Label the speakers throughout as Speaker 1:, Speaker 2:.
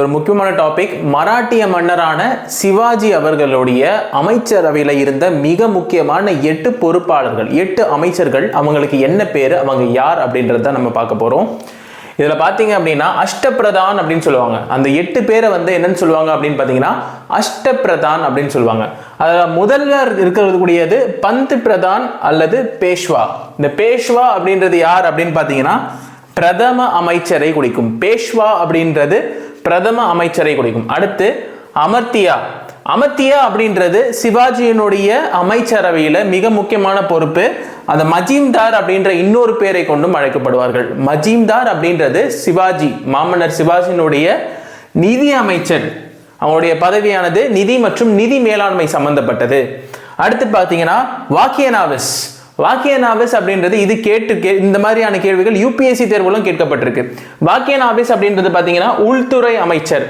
Speaker 1: ஒரு முக்கியமான டாபிக் மராட்டிய மன்னரான சிவாஜி அவர்களுடைய அமைச்சரவையில் இருந்த மிக முக்கியமான எட்டு பொறுப்பாளர்கள் எட்டு அமைச்சர்கள் அவங்களுக்கு என்ன பேர் அவங்க யார் அப்படின்றத நம்ம பார்க்க போகிறோம் இதில் பார்த்தீங்க அப்படின்னா அஷ்டபிரதான் அப்படின்னு சொல்லுவாங்க. அந்த எட்டு பேரை வந்து என்னன்னு சொல்லுவாங்க அப்படின்னு பார்த்தீங்கன்னா அஷ்டப்பிரதான் அப்படின்னு சொல்லுவாங்க. அதில் முதல்ல இருக்கிறது கூடியது பந்த் பிரதான் அல்லது பேஷ்வா. இந்த பேஷ்வா அப்படின்றது யார் அப்படின்னு பார்த்தீங்கன்னா பிரதம அமைச்சரை குறிக்கும். பேஷ்வா அப்படின்றது பிரதம அமைச்சரை குறிக்கும் அடுத்து அமர்த்தியா. அமர்த்தியா அப்படின்றது சிவாஜியினுடைய அமைச்சரவையில் மிக முக்கியமான பொறுப்பு. அந்த மஜீம்தார் அப்படின்ற இன்னொரு பேரை கொண்டும் அழைக்கப்படுவார்கள். மஜீம்தார் அப்படின்றது சிவாஜி மாமன்னர் சிவாஜியினுடைய நிதி அமைச்சர். அவங்களுடைய பதவியானது நிதி மற்றும் நிதி மேலாண்மை சம்பந்தப்பட்டது. அடுத்து பார்த்தீங்கன்னா வாக்கியனாவிஸ் வாக்கியனாவிஸ் அப்படின்றது இது கேட்டு கே இந்த மாதிரியான கேள்விகள் யூபிஎஸ்சி தேர்வுகளும் கேட்கப்பட்டிருக்கு. வாக்கியனாவிஸ் அப்படின்றது பார்த்தீங்கன்னா உள்துறை அமைச்சர்.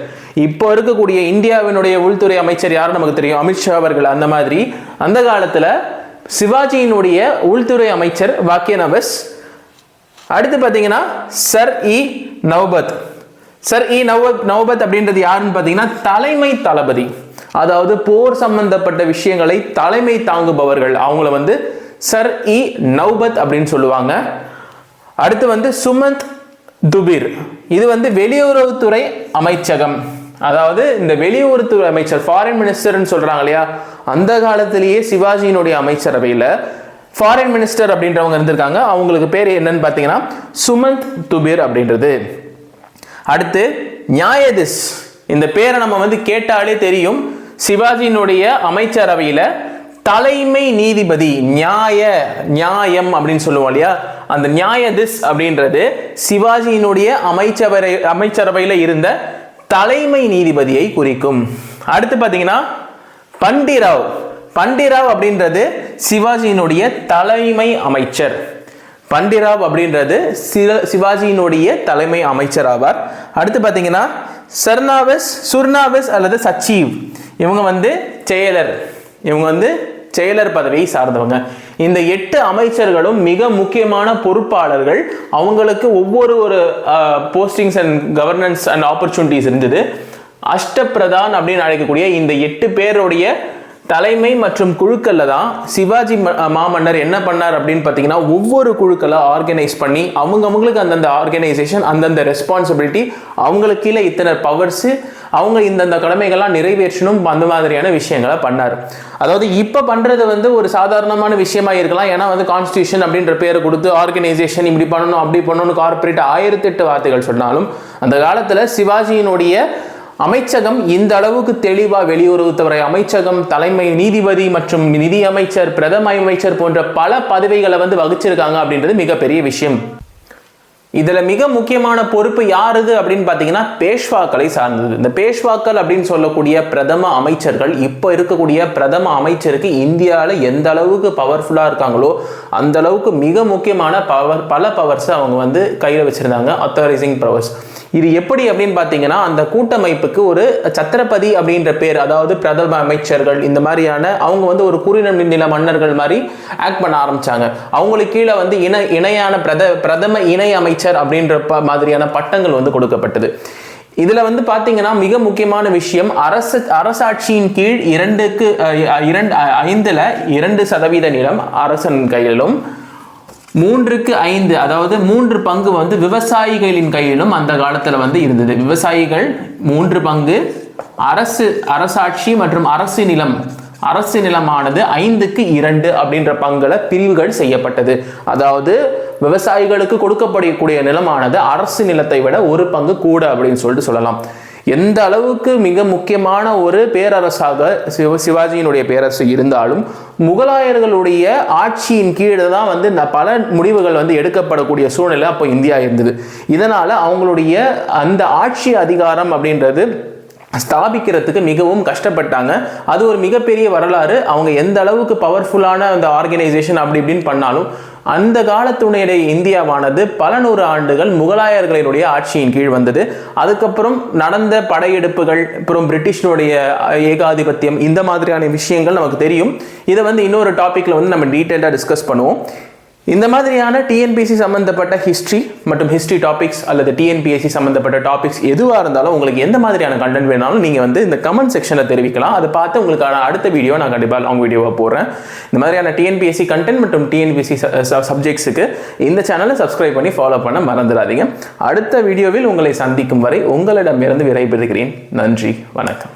Speaker 1: இப்போ இருக்கக்கூடிய இந்தியாவினுடைய உள்துறை அமைச்சர் யாரும் நமக்கு தெரியும்? அமித்ஷா அவர்கள். அந்த மாதிரி அந்த காலத்தில் சிவாஜியினுடைய உள்துறை அமைச்சர் வாக்கியனாவிஸ் அடுத்து பார்த்தீங்கன்னா சர் இ நவ்பத் சர் இ நவபத் நவபத் அப்படின்றது யாருன்னு பார்த்தீங்கன்னா தலைமை தளபதி. அதாவது போர் சம்பந்தப்பட்ட விஷயங்களை தலைமை தாங்குபவர்கள். அவங்கள வந்து சர் இ நவ்பத் அப்படின்னு சொல்லுவாங்க. அடுத்து வந்து சுமந்த் துபிர் இது வந்து வெளியுறவுத்துறை அமைச்சகம். அதாவது இந்த வெளியுறவுத்துறை அமைச்சர் ஃபாரின் மினிஸ்டர்னு சொல்கிறாங்க இல்லையா? அந்த காலத்திலேயே சிவாஜியினுடைய அமைச்சரவையில் ஃபாரின் மினிஸ்டர் அப்படின்றவங்க இருந்திருக்காங்க. அவங்களுக்கு பேர் என்னன்னு பார்த்தீங்கன்னா சுமந்த் துபிர் அப்படின்றது. அடுத்து நியாயதிஸ் இந்த பேரை நம்ம வந்து கேட்டாலே தெரியும். சிவாஜியினுடைய அமைச்சரவையில் தலைமை நீதிபதி நியாய நியாயம் அப்படின்னு சொல்லுவோம் இல்லையா? அந்த நியாயதிஸ் அப்படின்றது சிவாஜியினுடைய அமைச்சரவை அமைச்சரவையில் இருந்த தலைமை நீதிபதியை குறிக்கும். அடுத்து பார்த்தீங்கன்னா பண்டிராவ். பண்டிராவ் அப்படின்றது சிவாஜியினுடைய தலைமை அமைச்சர். பண்டிராவ் அப்படின்றது சில சிவாஜியினுடைய தலைமை அமைச்சர் ஆவார். அடுத்து பார்த்தீங்கன்னா சர்னாவிஸ் சுர்னாவிஸ் அல்லது சச்சீவ். இவங்க வந்து செயலர். இவங்க வந்து செயலர் பதவியை சார்ந்தவங்க. இந்த எட்டு அமைச்சர்களும் மிக முக்கியமான பொறுப்பாளர்கள். அவங்களுக்கு ஒவ்வொரு ஒரு postings and governance and opportunities இருந்தது. அஷ்டபிரதான் அப்படின்னு அழைக்கக்கூடிய இந்த எட்டு பேருடைய தலைமை மற்றும் குழுக்களில் தான் சிவாஜி ம- மாமன்னர் என்ன பண்ணார் அப்படின்னு பார்த்தீங்கன்னா ஒவ்வொரு குழுக்களை ஆர்கனைஸ் பண்ணி அவங்க அவங்களுக்கு அந்தந்த ஆர்கனைசேஷன் அந்தந்த ரெஸ்பான்சிபிலிட்டி அவங்களுக்கு கீழே இத்தனை பவர்ஸு அவங்க இந்தந்த கடமைகள்லாம் நிறைவேற்றணும் அந்த மாதிரியான விஷயங்களை பண்ணார். அதாவது இப்போ பண்ணுறது வந்து ஒரு சாதாரணமான விஷயமா இருக்கலாம். ஏன்னா வந்து கான்ஸ்டியூஷன் அப்படின்ற பேரை கொடுத்து ஆர்கனைசேஷன் இப்படி பண்ணணும் அப்படி பண்ணணும் கார்ப்பரேட் ஆயிரத்தெட்டு வார்த்தைகள் சொன்னாலும் அந்த காலத்தில் சிவாஜியினுடைய அமைச்சகம் இந்த அளவுக்கு தெளிவாக வெளியுறவுத்துறை அமைச்சகம் தலைமை நீதிபதி மற்றும் நிதி அமைச்சர் பிரதம அமைச்சர் போன்ற பல பதவிகளை வந்து வகிச்சிருக்காங்க அப்படின்றது மிகப்பெரிய விஷயம். இதில் மிக முக்கியமான பொறுப்பு யாருது அப்படின்னு பார்த்தீங்கன்னா பேஷ்வாக்களை சார்ந்தது. இந்த பேஷ்வாக்கள் அப்படின்னு சொல்லக்கூடிய பிரதம அமைச்சர்கள் இப்போ இருக்கக்கூடிய பிரதம அமைச்சருக்கு இந்தியாவில் எந்த அளவுக்கு பவர்ஃபுல்லாக இருக்காங்களோ அந்த அளவுக்கு மிக முக்கியமான பவர் பல பவர்ஸை அவங்க வந்து கையில் வச்சுருந்தாங்க அத்தாரைசிங் பவர்ஸ் இது எப்படி அப்படின்னு பார்த்தீங்கன்னா அந்த கூட்டமைப்புக்கு ஒரு சத்திரபதி அப்படின்ற பேர் அதாவது பிரதம அமைச்சர்கள் இந்த மாதிரியான அவங்க வந்து ஒரு குறுநில நில மன்னர்கள் மாதிரி ஆக்ட் பண்ண ஆரம்பிச்சாங்க. அவங்களுக்கு கீழே வந்து இணை இணையான பிரத பிரதம இணை அமைச்சர் அப்படின்ற ப- மாதிரியான பட்டங்கள் வந்து கொடுக்கப்பட்டது. இதில் வந்து பார்த்தீங்கன்னா மிக முக்கியமான விஷயம் அரசு அரசாட்சியின் கீழ் இரண்டுக்கு இரண்டு ஐந்தில் இரண்டு சதவீத நிலம் அரசன் கையிலும் மூன்றுக்கு ஐந்து அதாவது மூன்று பங்கு வந்து விவசாயிகளின் கையிலும் அந்த காலத்துல வந்து இருந்தது. விவசாயிகள் மூன்று பங்கு அரசு அரசாட்சி மற்றும் அரசு நிலம். அரசு நிலமானது ஐந்துக்கு இரண்டு அப்படின்ற பங்குல பிரிவுகள் செய்யப்பட்டது. அதாவது விவசாயிகளுக்கு கொடுக்கப்படக்கூடிய நிலமானது அரசு நிலத்தை விட ஒரு பங்கு கூட அப்படின்னு சொல்லிட்டு சொல்லலாம். எந்த அளவுக்கு மிக முக்கியமான ஒரு பேரரசாக சிவ சிவாஜியினுடைய பேரரசு இருந்தாலும் முகலாயர்களுடைய ஆட்சியின் கீழே தான் வந்து ந- பல முடிவுகள் வந்து எடுக்கப்படக்கூடிய சூழ்நிலை அப்போ இந்தியா இருந்தது. இதனால் அவங்களுடைய அந்த ஆட்சி அதிகாரம் அப்படின்றது ஸ்தாபிக்கிறதுக்கு மிகவும் கஷ்டப்பட்டாங்க. அது ஒரு மிகப்பெரிய வரலாறு. அவங்க எந்த அளவுக்கு பவர்ஃபுல்லான அந்த ஆர்கனைசேஷன் அப்படி இப்படின்னு பண்ணாலும் அந்த காலத்துடைய இந்தியாவானது பல நூறு ஆண்டுகள் முகலாயர்களினுடைய ஆட்சியின் கீழ் வந்தது. அதுக்கப்புறம் நடந்த படையெடுப்புகள் அப்புறம் பிரிட்டிஷனுடைய ஏகாதிபத்தியம் இந்த மாதிரியான விஷயங்கள் நமக்கு தெரியும். இதை வந்து இன்னொரு டாப்பிக்கில் வந்து நம்ம டீட்டெயிலாக டிஸ்கஸ் பண்ணுவோம். இந்த மாதிரியான டிஎன்பிஎஸ்சி சம்மந்தப்பட்ட ஹிஸ்ட்ரி மற்றும் ஹிஸ்ட்ரி டாபிக்ஸ் அல்லது டிஎன்பிஎஸ்சி சம்மந்தப்பட்ட டாபிக்ஸ் எதுவாக இருந்தாலும் உங்களுக்கு எந்த மாதிரியான கண்டென்ட் வேணாலும் நீங்கள் வந்து இந்த கமெண்ட் செக்ஷனில் தெரிவிக்கலாம். அதை பார்த்து உங்களுக்கான அடுத்த வீடியோ நான் கண்டிப்பாக லாங் வீடியோவாக போடுறேன். இந்த மாதிரியான டிஎன்பிஎஸ்சி கண்டென்ட் மற்றும் டிஎன்பிஎஸ்சி சப்ஜெக்ட்ஸுக்கு இந்த சேனலை சப்ஸ்கிரைப் பண்ணி ஃபாலோ பண்ண மறந்துடாதீங்க. அடுத்த வீடியோவில் உங்களை சந்திக்கும் வரை உங்களிடமிருந்து விரைபெறுகிறேன் நன்றி. வணக்கம்.